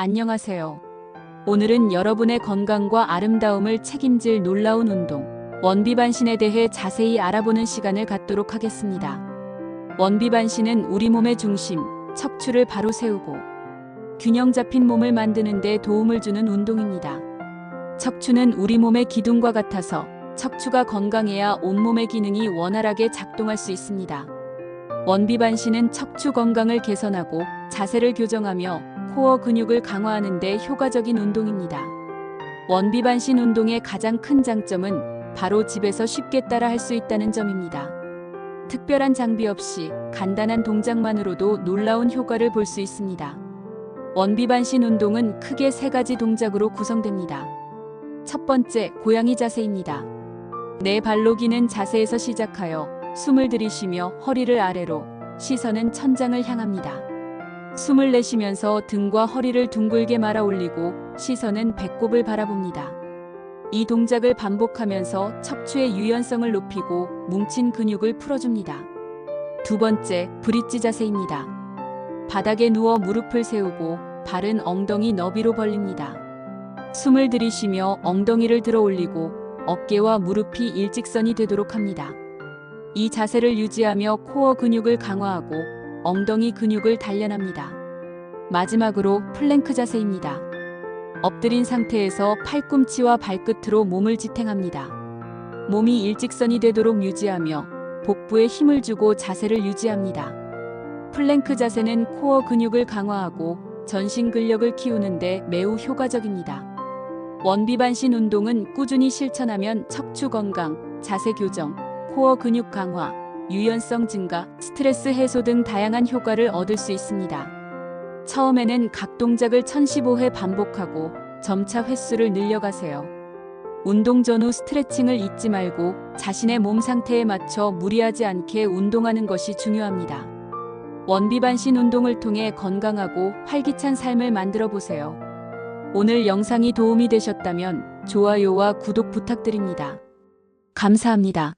안녕하세요. 오늘은 여러분의 건강과 아름다움을 책임질 놀라운 운동, 원비반신에 대해 자세히 알아보는 시간을 갖도록 하겠습니다. 원비반신은 우리 몸의 중심, 척추를 바로 세우고 균형 잡힌 몸을 만드는 데 도움을 주는 운동입니다. 척추는 우리 몸의 기둥과 같아서 척추가 건강해야 온몸의 기능이 원활하게 작동할 수 있습니다. 원비반신은 척추 건강을 개선하고 자세를 교정하며 코어 근육을 강화하는 데 효과적인 운동입니다. 원비반신 운동의 가장 큰 장점은 바로 집에서 쉽게 따라 할 수 있다는 점입니다. 특별한 장비 없이 간단한 동작만으로도 놀라운 효과를 볼 수 있습니다. 원비반신 운동은 크게 세 가지 동작으로 구성됩니다. 첫 번째, 고양이 자세입니다. 네 발로 기는 자세에서 시작하여 숨을 들이쉬며 허리를 아래로, 시선은 천장을 향합니다. 숨을 내쉬면서 등과 허리를 둥글게 말아 올리고 시선은 배꼽을 바라봅니다. 이 동작을 반복하면서 척추의 유연성을 높이고 뭉친 근육을 풀어줍니다. 두 번째, 브릿지 자세입니다. 바닥에 누워 무릎을 세우고 발은 엉덩이 너비로 벌립니다. 숨을 들이쉬며 엉덩이를 들어 올리고 어깨와 무릎이 일직선이 되도록 합니다. 이 자세를 유지하며 코어 근육을 강화하고 엉덩이 근육을 단련합니다. 마지막으로 플랭크 자세입니다. 엎드린 상태에서 팔꿈치와 발끝으로 몸을 지탱합니다. 몸이 일직선이 되도록 유지하며 복부에 힘을 주고 자세를 유지합니다. 플랭크 자세는 코어 근육을 강화하고 전신 근력을 키우는데 매우 효과적입니다. 원비반신 운동은 꾸준히 실천하면 척추 건강, 자세 교정, 코어 근육 강화, 유연성 증가, 스트레스 해소 등 다양한 효과를 얻을 수 있습니다. 처음에는 각 동작을 1015회 반복하고 점차 횟수를 늘려가세요. 운동 전후 스트레칭을 잊지 말고 자신의 몸 상태에 맞춰 무리하지 않게 운동하는 것이 중요합니다. 원비반신 운동을 통해 건강하고 활기찬 삶을 만들어 보세요. 오늘 영상이 도움이 되셨다면 좋아요와 구독 부탁드립니다. 감사합니다.